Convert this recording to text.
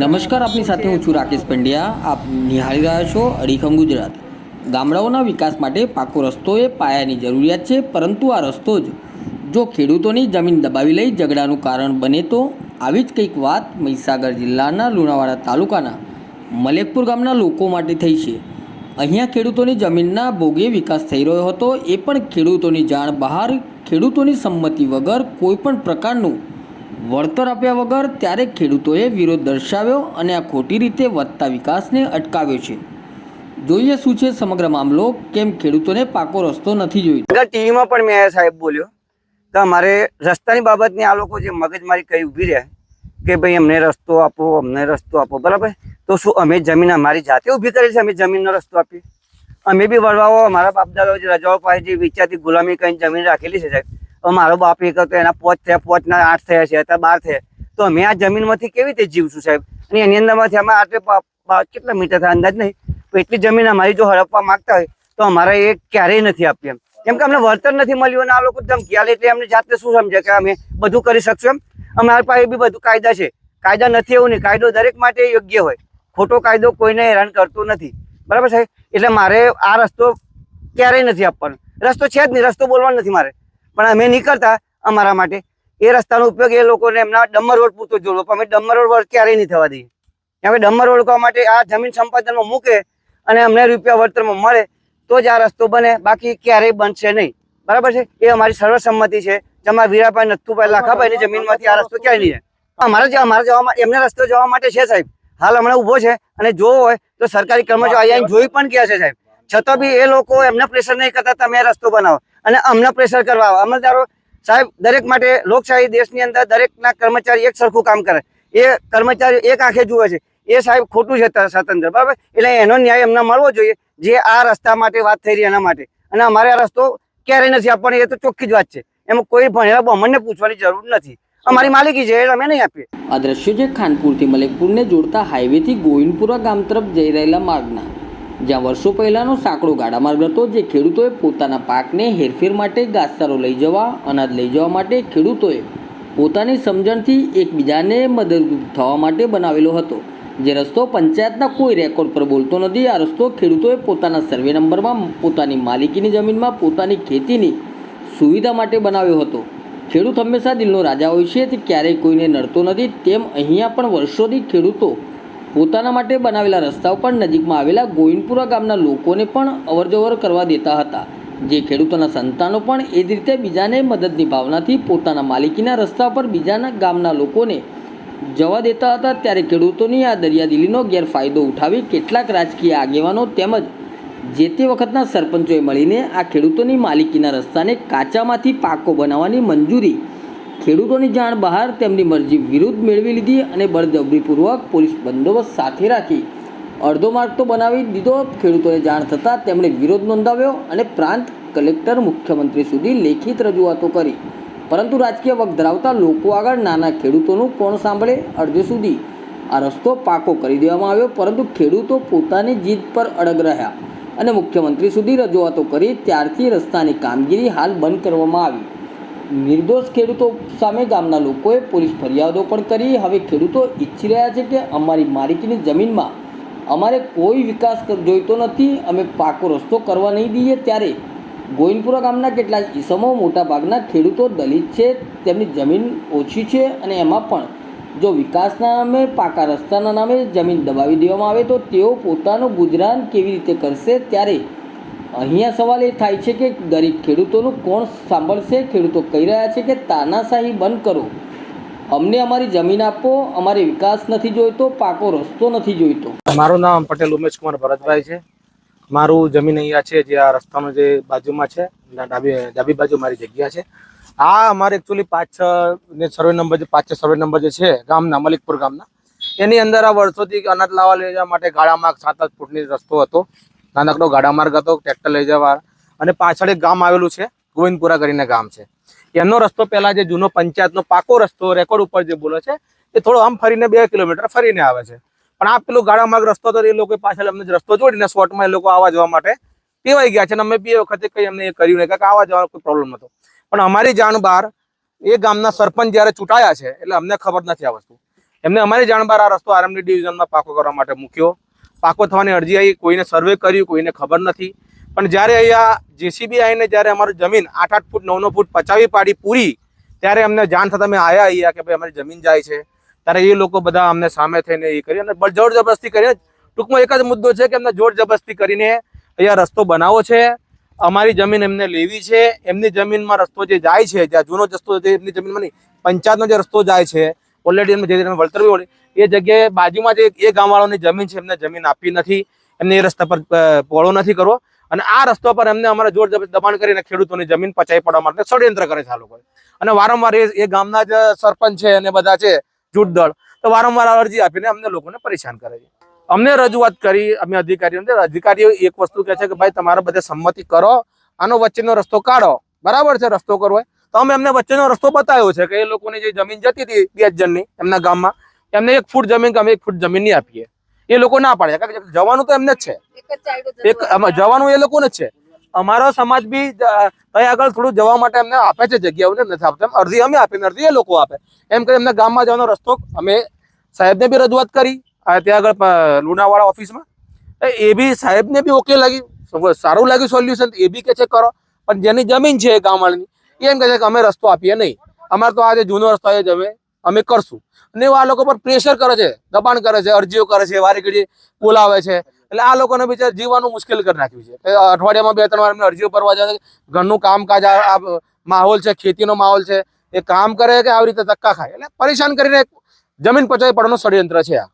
નમસ્કાર, આપની સાથે હું છું રાકેશ પંડ્યા. આપ નિહાળી રહ્યા છો અડીખમ ગુજરાત. ગામડાઓના વિકાસ માટે પાકો રસ્તો એ પાયાની જરૂરિયાત છે, પરંતુ આ રસ્તો જ. જો ખેડૂતોની જમીન દબાવી લઈ ઝઘડાનું કારણ બને તો આવી જ કંઈક વાત મહીસાગર જિલ્લાના લુણાવાડા તાલુકાના મલેકપુર ગામના લોકો માટે થઈ છે. અહીંયા ખેડૂતોની જમીનના ભોગે વિકાસ થઈ રહ્યો હતો. એ પણ ખેડૂતોની જાણ બહાર, ખેડૂતોની સંમતિ વગર કોઈપણ પ્રકારનું વળતર આપ્યા વગર ત્યારે ખેડૂતોએ વિરોધ દર્શાવ્યો અને આ ખોટી રીતે વધતા વિકાસને અટકાવ્યો છે. જોઈએ શું છે સમગ્ર મામલો, કેમ ખેડૂતોને પાકો રસ્તો નથી જોઈતો ટીવીમાં પણ મેં સાહેબ બોલ્યો તો અમારે રસ્તાની બાબતની આ લોકો જે મગજમારી કરી ઊભી રહે કે ભાઈ અમને રસ્તો આપો, અમને રસ્તો આપો, બરાબર? તો શું અમે જમીન અમારી જાતે ઊભી કરી છે? અમે જમીનનો રસ્તો આપીએ. અમે બી વળવાઓ અમારા બાપદાદાઓ જે રજાઓ પાસે જે વિચારથી ગુલામી કરીને જમીન રાખેલી છે સાહેબ હવે મારો બાપ એક હતો, એના પોચ થયા પોચના આઠ થયા છે, અત્યારે બાર થયા. તો અમે આ જમીનમાંથી કેવી રીતે જીવશું સાહેબ? અને એની અંદરમાંથી અમે આટલે કેટલા મીટર થાય? અંદાજ નહીં. તો એટલી જમીન અમારી જો હડપવા માંગતા હોય, તો અમારે એ ક્યારેય નથી આપી એમ. કેમ કે અમને વળતર નથી મળ્યું અને આ લોકો ધમકી આલે એટલે અમને જાતે શું સમજે કે અમે બધું કરી શકશું એમ? અમારી પાસે બી બધું કાયદા છે. કાયદા નથી એવું નહીં કાયદો દરેક માટે યોગ્ય હોય. ખોટો કાયદો કોઈને હેરાન કરતો નથી. બરાબર સાહેબ? એટલે મારે આ રસ્તો ક્યારેય નથી આપવાનો. રસ્તો છે જ નહીં. રસ્તો બોલવાનો નથી મારે. પણ અમે નહીં કરતા અમારા માટે. એ રસ્તાનો ઉપયોગ એ લોકોને એમના ડમર રોડ પૂરતો જોડવો પણ અમે ડમર રોડ ક્યારેય નહીં થવા દઈએ. કે ડમર કરવા માટે આ જમીન સંપાદનમાં મૂકે અને અમને રૂપિયા વળતરમાં મળે તો જ આ રસ્તો બને. બાકી ક્યારેય બનશે નહીં. બરાબર છે? એ અમારી સર્વસંમતિ છે. જેમાં વીરાભાઈ નથુભાઈ લાખાભાઈની જમીનમાંથી આ રસ્તો ક્યાંય નહીં અમારે જે અમારા જવા એમને રસ્તો જવા માટે છે સાહેબ. હાલ હમણાં ઊભો છે અને જોવો હોય તો સરકારી કર્મચારીઓ અહીંયા જોઈ પણ ગયા છે સાહેબ. છતાં બી એ લોકો એમને પ્રેશર નહીં કરતા તમે રસ્તો બનાવો. અને અમને પ્રેશર કરવા. આવે અમે ધારો સાહેબ, દરેક માટે લોકશાહી દેશની અંદર દરેકના કર્મચારી એક સરખું કામ કરે. એ કર્મચારી એક આંખે જુએ છે. એ સાહેબ ખોટું છે સ્વતંત્ર, બરાબર? એટલે એનો ન્યાય એમને મળવો જોઈએ, જે આ રસ્તા માટે વાત થઈ રહી એના માટે. અને અમારે આ રસ્તો ક્યારેય નથી આપવાનો, એ તો ચોખ્ખી જ વાત છે. એમાં કોઈ ભણેલા બહમણને પૂછવાની જરૂર નથી. અમારી માલિકી છે એ અમે નહીં આપીએ. આ દ્રશ્યો છે ખાનપુરથી મલેકપુરને જોડતા હાઈવેથી ગોવિંદપુરા ગામ તરફ જઈ રહેલા માર્ગના. જ્યાં વર્ષો પહેલાંનો સાંકડો ગાડા માર્ગ હતો, જે ખેડૂતોએ પોતાના પાકને હેરફેર માટે ઘાસચારો લઈ જવા, અનાજ લઈ જવા માટે ખેડૂતોએ પોતાની સમજણથી એકબીજાને મદદરૂપ થવા માટે બનાવેલો હતો. જે રસ્તો પંચાયતના કોઈ રેકોર્ડ પર બોલતો નથી, આ રસ્તો ખેડૂતોએ પોતાના સર્વે નંબરમાં પોતાની માલિકીની જમીનમાં પોતાની ખેતીની સુવિધા માટે બનાવ્યો હતો. ખેડૂત હંમેશા દિલનો રાજા હોય છે, તે ક્યારેય કોઈને નડતો નથી, તેમ અહીંયા પણ વર્ષોથી ખેડૂતો પોતાના માટે બનાવેલા રસ્તાઓ પણ નજીકમાં આવેલા ગોવિંદપુરા ગામના લોકોને પણ અવરજવર કરવા દેતા હતા. જે ખેડૂતોના સંતાનો પણ એ જ રીતે બીજાને મદદની ભાવનાથી પોતાના માલિકીના રસ્તા પર બીજાના ગામના લોકોને જવા દેતા હતા. ત્યારે ખેડૂતોની આ દરિયાદિલીનો ગેરફાયદો ઉઠાવી કેટલાક રાજકીય આગેવાનો તેમજ જે તે વખતના સરપંચોએ મળીને આ ખેડૂતોની માલિકીના રસ્તાને કાચામાંથી પાકો બનાવવાની મંજૂરી ખેડૂતોની જાણ બહાર તેમની મરજી વિરુદ્ધ મેળવી લીધી અને બળજબરીપૂર્વક પોલીસ બંદોબસ્ત સાથે રાખી. અડધો માર્ગ તો બનાવી દીધો. ખેડૂતોને જાણ થતાં તેમણે વિરોધ નોંધાવ્યો અને પ્રાંત કલેક્ટર મુખ્યમંત્રી સુધી લેખિત રજૂઆતો કરી. પરંતુ રાજકીય વક ધરાવતા લોકો આગળ નાના ખેડૂતોનું કોણ સાંભળે? અડધે સુધી. આ રસ્તો પાકો કરી દેવામાં આવ્યો, પરંતુ ખેડૂતો પોતાની જીદ પર અડગ રહ્યા. અને મુખ્યમંત્રી સુધી રજૂઆતો કરી ત્યારથી રસ્તાની કામગીરી હાલ બંધ કરવામાં આવી. નિર્દોષ ખેડૂતો સામે ગામના લોકોએ પોલીસ ફરિયાદો પણ કરી. હવે ખેડૂતો ઈચ્છી રહ્યા છે કે અમારી માલિકીની જમીનમાં અમારે કોઈ વિકાસ જોઈતો નથી. અમે પાકો રસ્તો કરવા નહીં દઈએ ત્યારે ગોવિંદપુરા ગામના કેટલાક ઈસમો મોટાભાગના ખેડૂતો દલિત છે. તેમની જમીન ઓછી છે અને એમાં પણ જો વિકાસના નામે, પાકા રસ્તાના નામે જમીન દબાવી દેવામાં આવે તો તેઓ પોતાનું ગુજરાન કેવી રીતે કરશે? ત્યારે અહીંયા સવાલ એ થાય છે કે ગરીબ ખેડૂતોનું કોણ સાંભળશે? ખેડૂતો કહી રહ્યા છે કે તાનાશાહી બંધ કરો. અમને અમારી જમીન આપો, અમારે વિકાસ નથી જોઈતો, પાકો રસ્તો નથી જોઈતો. મારું નામ પટેલ ઉમેશ કુમાર ભરતભાઈ છે. મારું જમીન અહીંયા છે, જે આ રસ્તાનો જે બાજુમાં છે ડાબી ડાબી બાજુ મારી જગ્યા છે. આ અમારે એકચ્યુઅલી પાંચ છ ને સર્વે નંબર જે, પાંચ છ સર્વે નંબર જે છે, ગામના, મલિકપુર ગામના, એની અંદર આ વર્ષોથી અનાજ લાવવા લઈ જવા માટે ગાળામાં સાત આઠ ફૂટની રસ્તો હતો. નાનકડો ગાડા માર્ગ હતો ટ્રેક્ટર લઈ જવા. અને પાછળ એક ગામ આવેલું છે, ગોવિંદપુરા કરીને ગામ છે. એમનો રસ્તો પહેલા જે જૂનો પંચાયતનો પાકો રસ્તો રેકોર્ડ ઉપર જે બોલે છે, એ થોડો આમ ફરીને બે કિલોમીટર ફરીને આવે છે. પણ આ પેલો ગાડા માર્ગ રસ્તો હતો, એ લોકો પાછળ અમને રસ્તો જોડીને શોર્ટમાં એ લોકો આવવા જવા માટે ટેવાઈ ગયા છે. અને અમે બે વખતે કંઈ અમને એ કર્યું નહીં કે આવવા જવાનો કોઈ પ્રોબ્લેમ નતો પણ અમારી જાણ બહાર એ ગામના સરપંચ જ્યારે ચૂંટાયા છે, એટલે અમને ખબર નથી આ વસ્તુ. એમને અમારી જાણ બહાર આ રસ્તો આરએમડી ડિવિઝનમાં પાકો કરવા માટે મૂક્યો. પાકો થવાની અરજી આવી કોઈને સર્વે કર્યું, કોઈને ખબર નથી. પણ જ્યારે અહીંયા જેસીબી આવીને જ્યારે અમારું જમીન આઠ આઠ ફૂટ નવ નવ ફૂટ પચાવી પાડી પૂરી, ત્યારે અમને જાણ થતા અમે આવ્યા અહીંયા કે ભાઈ અમારી જમીન જાય છે. ત્યારે એ લોકો બધા અમને સામે થઈને એ કરી અને જોર જબરસ્તી કરીને ટૂંકમાં એક જ મુદ્દો છે કે એમને જોર જબરસ્તી કરીને અહીંયા રસ્તો બનાવો છે. અમારી જમીન એમને લેવી છે. એમની જમીનમાં રસ્તો જે જાય છે, જ્યાં જૂનો રસ્તો જે એમની જમીનમાં નહીં, પંચાયતનો જે રસ્તો જાય છે ઓલરેડી એમને જે રીતે વળતર હોય, એ જગ્યાએ બાજુમાં જે એ ગામવાળાની જમીન છે એમને જમીન આપી નથી એમને એ રસ્તા પર પોળો નથી કરવો. અને આ રસ્તો પર એમને અમારા જોર દબાણ કરીને ખેડૂતોની જમીન પચાવી પડવા માટે ષડયંત્ર કરે છે આ લોકોએ. અને વારંવાર એ ગામના જ સરપંચ છે અને બધા છે જૂટ દળ તો વારંવાર અરજી આપીને અમને લોકોને પરેશાન કરે છે. અમને રજૂઆત કરી અમે અધિકારીઓને અધિકારીઓ એક વસ્તુ કહે છે કે ભાઈ તમારે બધે સંમતિ કરો આનો વચ્ચેનો રસ્તો કાઢો. બરાબર છે રસ્તો કરવો તો અમે એમને વચ્ચેનો રસ્તો બતાવ્યો છે કે એ લોકોની જે જમીન જતી હતી બે જણની એમના ગામમાં એમને એક ફૂટ જમીન કે અમે એક ફૂટ જમીન નહીં આપીએ. એ લોકો ના પાડે. કારણ કે જવાનું તો એમને જ છે. એક જવાનું. એ લોકોને જ છે. અમારો સમાજ બી ત્યાં આગળ થોડું જવા માટે એમને આપે છે જગ્યાઓને નથી આપતા. અરજી અમે આપીને અરજી એ લોકો આપે. એમ કરી એમના ગામમાં જવાનો રસ્તો અમે સાહેબને બી રજૂઆત કરી. ત્યાં આગળ લુણાવાળા ઓફિસમાં. એ બી સાહેબને બી ઓકે લાગ્યું. સારું લાગ્યું સોલ્યુશન એ બી કે છે કરો. પણ જેની જમીન છે ગામવાળાની એમ કહે છે કે અમે રસ્તો આપીએ નહીં. અમારે તો આ જે જૂનો રસ્તો આવે છે, અમે અમે કરશું. અને આ લોકો પર પ્રેશર કરે છે, દબાણ કરે છે, અરજીઓ કરે છે, વારી ઘડી બોલાવે છે. એટલે આ લોકોને બીજા જીવવાનું મુશ્કેલ કરી નાખ્યું છે. અઠવાડિયામાં બે ત્રણ વાર એમને અરજીઓ ભરવા જાય ઘરનું કામકાજ, આ માહોલ છે, ખેતીનો માહોલ છે. એ કામ કરે કે આવી રીતે ધક્કા ખાય. એટલે પરેશાન કરીને જમીન પચાવી પડવાનું ષડયંત્ર છે આ.